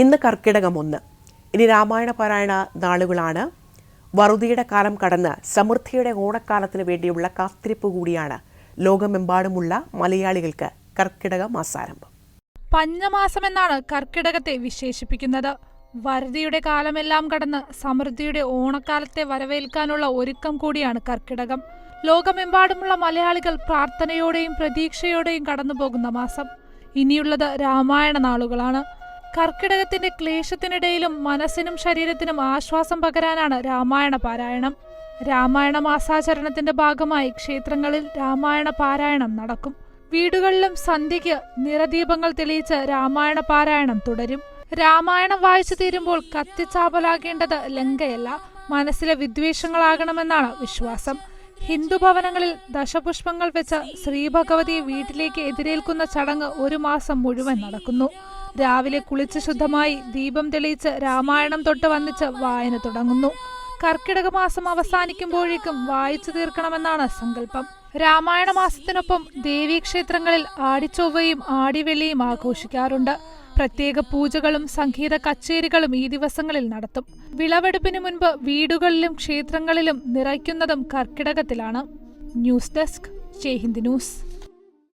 ഇന്ന് കർക്കിടകം ഒന്ന് ഇനി രാമായണ പാരായണ നാളുകളാണ്. വറുതിയുടെ കാലം കടന്ന് സമൃദ്ധിയുടെ ഓണക്കാലത്തിന് വേണ്ടിയുള്ള കാത്തിരിപ്പ് കൂടിയാണ് ലോകമെമ്പാടുമുള്ള മലയാളികൾക്ക് കർക്കിടക മാസാരംഭം. പഞ്ഞമാസം എന്നാണ് കർക്കിടകത്തെ വിശേഷിപ്പിക്കുന്നത്. വറുതിയുടെ കാലമെല്ലാം കടന്ന് സമൃദ്ധിയുടെ ഓണക്കാലത്തെ വരവേൽക്കാനുള്ള ഒരുക്കം കൂടിയാണ് കർക്കിടകം. ലോകമെമ്പാടുമുള്ള മലയാളികൾ പ്രാർത്ഥനയോടെയും പ്രതീക്ഷയോടെയും കടന്നുപോകുന്ന മാസം. ഇനിയുള്ളത് രാമായണ നാളുകളാണ്. കർക്കിടകത്തിന്റെ ക്ലേശത്തിനിടയിലും മനസ്സിനും ശരീരത്തിനും ആശ്വാസം പകരാനാണ് രാമായണ പാരായണം. രാമായണ മാസാചരണത്തിന്റെ ഭാഗമായി ക്ഷേത്രങ്ങളിൽ രാമായണ പാരായണം നടക്കും. വീടുകളിലും സന്ധ്യയ്ക്ക് നിറദീപങ്ങൾ തെളിയിച്ച് രാമായണ പാരായണം തുടരും. രാമായണം വായിച്ചു തീരുമ്പോൾ കത്തിച്ചാപലാകേണ്ടത് ലങ്കയല്ല മനസ്സിലെ വിദ്വേഷങ്ങളാകണമെന്നാണ് വിശ്വാസം. ഹിന്ദു ഭവനങ്ങളിൽ ദശപുഷ്പങ്ങൾ വെച്ച് ശ്രീഭഗവതിയെ വീട്ടിലേക്ക് എതിരേൽക്കുന്ന ചടങ്ങ് ഒരു മാസം മുഴുവൻ നടക്കുന്നു. രാവിലെ കുളിച്ച് ശുദ്ധമായി ദീപം തെളിയിച്ച് രാമായണം തൊട്ട് വന്നിച്ച് വായന തുടങ്ങുന്നു. കർക്കിടക മാസം അവസാനിക്കുമ്പോഴേക്കും വായിച്ചു തീർക്കണമെന്നാണ് സങ്കല്പം. രാമായണ മാസത്തിനൊപ്പം ദേവീക്ഷേത്രങ്ങളിൽ ആടിച്ചൊവ്വയും ആടിവെള്ളിയും ആഘോഷിക്കാറുണ്ട്. പ്രത്യേക പൂജകളും സംഗീത കച്ചേരികളും ഈ ദിവസങ്ങളിൽ നടത്തും. വിളവെടുപ്പിന് മുൻപ് വീടുകളിലും ക്ഷേത്രങ്ങളിലും നിറയ്ക്കുന്നതും കർക്കിടകത്തിലാണ്. News desk Jai news.